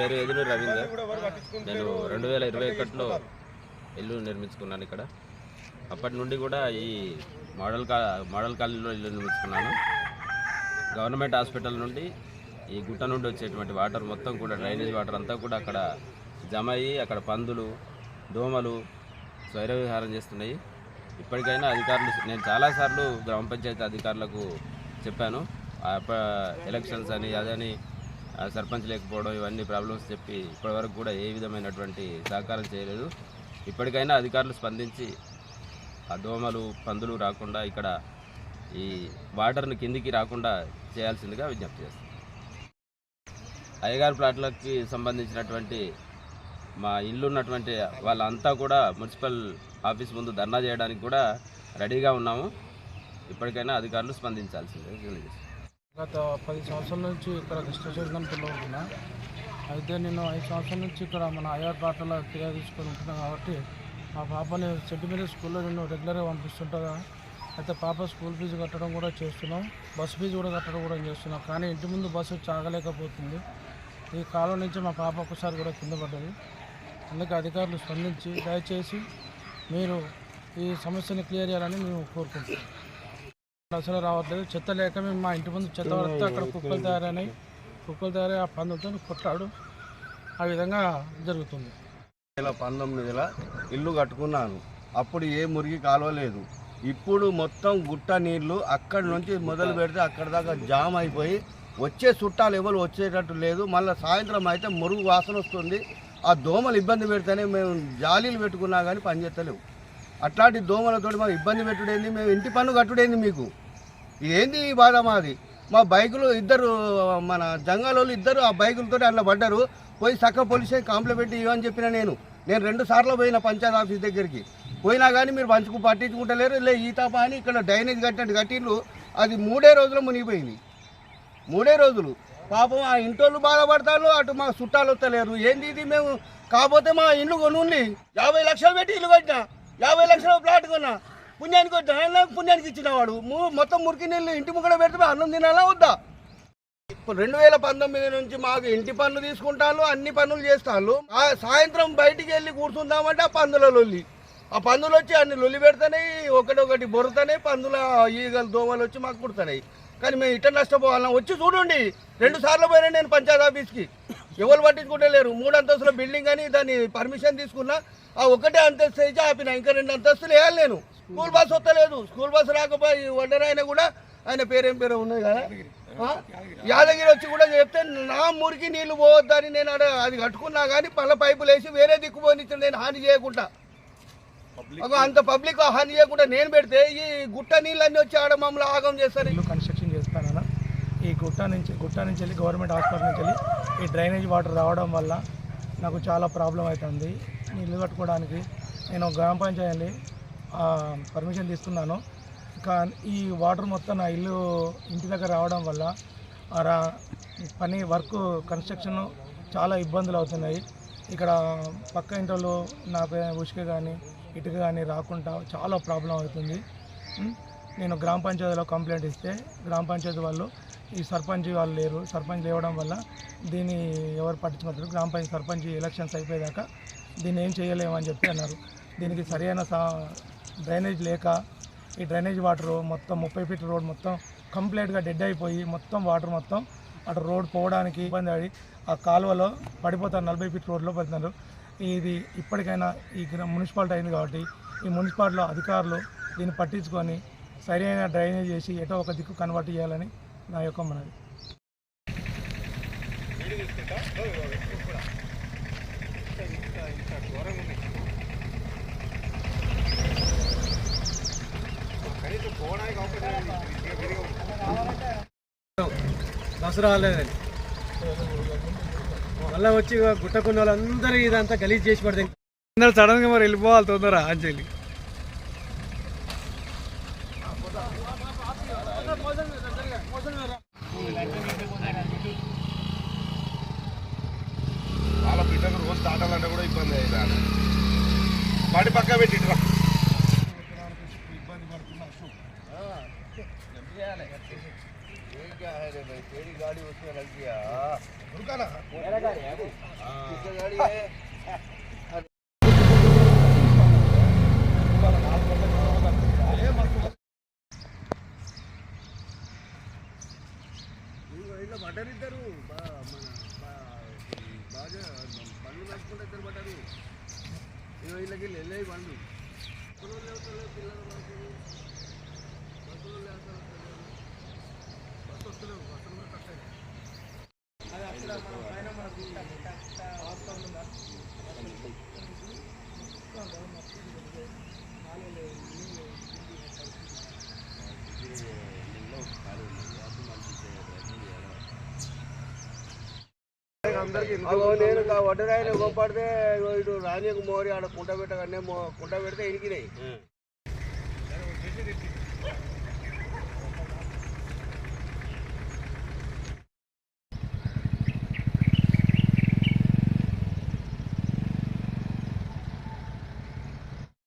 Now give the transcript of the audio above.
పేరు ఎదురు రవీందర్. నేను రెండు వేల ఇరవై ఒకటిలో ఇల్లు నిర్మించుకున్నాను ఇక్కడ. అప్పటి నుండి కూడా ఈ మోడల్ కా మోడల్ కాలనీలో ఇల్లు నిర్మించుకున్నాను. గవర్నమెంట్ హాస్పిటల్ నుండి ఈ గుట్ట నుండి వచ్చేటువంటి వాటర్ మొత్తం కూడా డ్రైనేజ్ వాటర్ అంతా కూడా అక్కడ జమ అయ్యి అక్కడ పందులు దోమలు స్వైరవిహారం చేస్తున్నాయి. ఇప్పటికైనా అధికారులు నేను చాలాసార్లు గ్రామ పంచాయతీ అధికారులకు చెప్పాను. ఆ ఎలక్షన్స్ అని అదని సర్పంచ్ లేకపోవడం ఇవన్నీ ప్రాబ్లమ్స్ చెప్పి ఇప్పటివరకు కూడా ఏ విధమైనటువంటి సహకారం చేయలేదు. ఇప్పటికైనా అధికారులు స్పందించి ఆ దోమలు పందులు రాకుండా ఇక్కడ ఈ వాటర్ని కిందికి రాకుండా చేయాల్సిందిగా విజ్ఞప్తి చేస్తాం. అయ్యగారు ప్లాట్లకి సంబంధించినటువంటి మా ఇల్లు ఉన్నటువంటి వాళ్ళంతా కూడా మున్సిపల్ ఆఫీస్ ముందు ధర్నా చేయడానికి కూడా రెడీగా ఉన్నాము. ఇప్పటికైనా అధికారులు స్పందించాల్సిందే గత పది సంవత్సరాల నుంచి ఇక్కడ కృష్ణచైతన్యంలో పిల్లవుతున్నా అయితే నేను ఐదు సంవత్సరాల నుంచి ఇక్కడ మన ఐఆర్ పాటలో ఫిర్యాదు తీసుకొని ఉంటున్నాను కాబట్టి మా పాపని సెంటిమీటర్ స్కూల్లో నేను రెగ్యులర్గా పంపిస్తుంటా అయితే పాప స్కూల్ ఫీజు కట్టడం కూడా చేస్తున్నాం. బస్సు ఫీజు కూడా కట్టడం కూడా చేస్తున్నాం. కానీ ఇంటి ముందు బస్సు చాగలేకపోతుంది. ఈ కాలం నుంచి మా పాప ఒకసారి కూడా కింద పడ్డది. అందుకే అధికారులు స్పందించి దయచేసి మీరు ఈ సమస్యను క్లియర్ చేయాలని మేము కోరుకుంటున్నాం. అసలు రావట్లేదు. చెత్త లేక మేము మా ఇంటి ముందు చెత్త పడితే అక్కడ కుక్కలు తయారైనాయి. కుక్కలు తయారై ఆ పందులతో కొట్టాడు. ఆ విధంగా జరుగుతుంది. వేల పంతొమ్మిదిలో ఇల్లు కట్టుకున్నాను. అప్పుడు ఏ మురిగి కాలవలేదు ఇప్పుడు మొత్తం గుట్ట నీళ్ళు అక్కడి నుంచి మొదలు పెడితే అక్కడ దాకా జామ్ అయిపోయి వచ్చే చుట్టాలు ఎవరు వచ్చేటట్టు లేదు. మళ్ళీ సాయంత్రం అయితే మురుగు వాసన వస్తుంది. ఆ దోమలు ఇబ్బంది పెడితేనే మేము జాలీలు పెట్టుకున్నా కానీ పనిచేస్తలేవు అట్లాంటి దోమలతోటి మాకు ఇబ్బంది పెట్టుడేంది? మేము ఇంటి పన్ను కట్టుడేంది మీకు? ఏంది ఈ బాధ మాది? మా బైకులు ఇద్దరు మన జంగాలోళ్ళు ఇద్దరు ఆ బైకులతో అట్లా పడ్డారు. పోయి సక్క పోలీస్ కాంప్లైంట్ పెట్టి ఇవ్వని చెప్పిన నేను. నేను రెండు సార్లు పోయిన పంచాయత్ ఆఫీస్ దగ్గరికి. పోయినా కానీ మీరు పంచుకు పట్టించుకుంటలేరు. లే ఈతాప అని ఇక్కడ డ్రైనేజ్ కట్టినట్టు కట్టిండ్రు. అది మూడే రోజులు మునిగిపోయింది. మూడే రోజులు. పాపం ఆ ఇంటోళ్ళు బాధపడతారు అటు మా చుట్టాలు వస్తలేరు. ఏంది ఇది మేము? కాకపోతే మా ఇల్లు కొనుండి యాభై లక్షలు పెట్టి ఇల్లు కట్టినా. యాభై లక్షల ప్లాట్ కొన్నా. పుణ్యానికి వచ్చిన పుణ్యానికి ఇచ్చినవాడు మొత్తం మురికి నీళ్ళు ఇంటి ముక్కడ పెడితే అన్నం తినాలా వద్దా? రెండు వేల పంతొమ్మిది నుంచి మాకు ఇంటి పన్ను తీసుకుంటాను అన్ని పనులు చేస్తాను ఆ సాయంత్రం బయటికి వెళ్ళి కూర్చుందామంటే ఆ పందుల లొల్లి. ఆ పందులు వచ్చి అన్ని లొల్లి పెడతాయి ఒకటొకటి బొరుతాయి పందుల ఈగలు దోమలు వచ్చి మాకు కుడతాయి కానీ మేము ఇట్ట నష్టపోవాలన్నా వచ్చి చూడండి. రెండు సార్లు పోయినా నేను పంచాయత్ ఆఫీస్కి. ఎవరు పట్టించుకుంటలేరు మూడు అంతస్తుల బిల్డింగ్ అని దాన్ని పర్మిషన్ తీసుకున్నా ఆ ఒకటే అంతస్తు ఇచ్చి ఆపిన. ఇంకా రెండు అంతస్తులు వేయాలి నేను. స్కూల్ బస్ వస్తలేదు. స్కూల్ బస్ రాకపోయి వండర్ ఆయన కూడా ఆయన పేరేం పేరు ఉన్నది కదా? యాదగిరి వచ్చి కూడా చెప్తే నా మురికి నీళ్ళు పోవద్దని నేను అది కట్టుకున్నా కానీ పళ్ళ పైపులు వేసి వేరే దిక్కు పోనిచ్చాను నేను హాని చేయకుండా. అంత పబ్లిక్ హాని చేయకుండా నేను పెడితే ఈ గుట్ట నీళ్ళన్నీ వచ్చి ఆడ మమ్మల్ని ఆగం చేస్తారు. ఈ గుట్ట నుంచి గుట్ట నుంచి వెళ్ళి గవర్నమెంట్ హాస్పిటల్ నుంచి వెళ్ళి ఈ డ్రైనేజ్ వాటర్ రావడం వల్ల నాకు చాలా ప్రాబ్లం అవుతుంది. నీళ్ళు ఇల్లు కట్టుకోవడానికి నేను గ్రామ పంచాయతీ పర్మిషన్ తీసుకున్నాను. ఇంకా ఈ వాటర్ మొత్తం నా ఇల్లు ఇంటి దగ్గర రావడం వల్ల పని వర్క్ కన్స్ట్రక్షన్ చాలా ఇబ్బందులు అవుతున్నాయి. ఇక్కడ పక్క ఇంట్లో నాకు ఉసుక కానీ ఇటుక కానీ రాకుండా చాలా ప్రాబ్లం అవుతుంది. నేను గ్రామ పంచాయతీలో కంప్లైంట్ ఇస్తే గ్రామ పంచాయతీ వాళ్ళు ఈ సర్పంచ్ వాళ్ళు లేరు. సర్పంచ్ లేవడం వల్ల దీన్ని ఎవరు పట్టించుకుంటారు గ్రామ పంచాయతీ సర్పంచ్ ఎలక్షన్స్ అయిపోయాక దీన్ని ఏం చేయలేమని చెప్పి అన్నారు. దీనికి సరైన సా డ్రైనేజ్ లేక ఈ డ్రైనేజ్ వాటర్ మొత్తం ముప్పై ఫీట్ రోడ్ మొత్తం కంప్లీట్గా డెడ్ అయిపోయి మొత్తం వాటర్ మొత్తం అటు రోడ్ పోవడానికి ఇబ్బంది పడి ఆ కాలువలో పడిపోతారు నలభై ఫీట్ రోడ్లో పడుతున్నారు ఇది ఇప్పటికైనా ఈ మున్సిపాలిటీ అయింది కాబట్టి ఈ మున్సిపాలిటీలో అధికారులు దీన్ని పట్టించుకొని సరైన డ్రైనేజ్ చేసి ఎటో ఒక దిక్కు కన్వర్ట్ చేయాలని నా యొక్క మనది దసరా రాలేదని మళ్ళీ వచ్చి గుట్టకున్న వాళ్ళందరూ ఇదంతా గలీజ్ చేసి పడితే అందరూ సడన్గా మరి వెళ్ళిపోవాలి తొందర అంజలి దగ్గర పోసి దాటాలంటే కూడా ఇబ్బంది అయింది వాటి పక్క పెట్టిట్రా ఇబ్బంది పడుతున్నా తేడి గాడి వచ్చిన కలిసియా ఉడకానా గాడి మన బాగా బండ్లు కట్టుకుంటే ఇద్దరు పడ్డారు ఇగో వీళ్ళకి వెళ్ళాయి బండ్లు పిల్లలు లేవుతారు, పిల్లలు పడుతుంది బస్సులో లేవుతారు, పిల్లలు. బస్సు వస్తలేవు బస్సులు కూడా కట్టాయి అది అక్కడ మన పైన మనకు హాస్పిటల్ ఉందా అగో నేను గా వడ్డరాయన గొప్పడితే ఇగో ఇటు రాణికు మోరి ఆడ కుంట పెట్టగానే కుంట పెడితే ఇరికినాయి.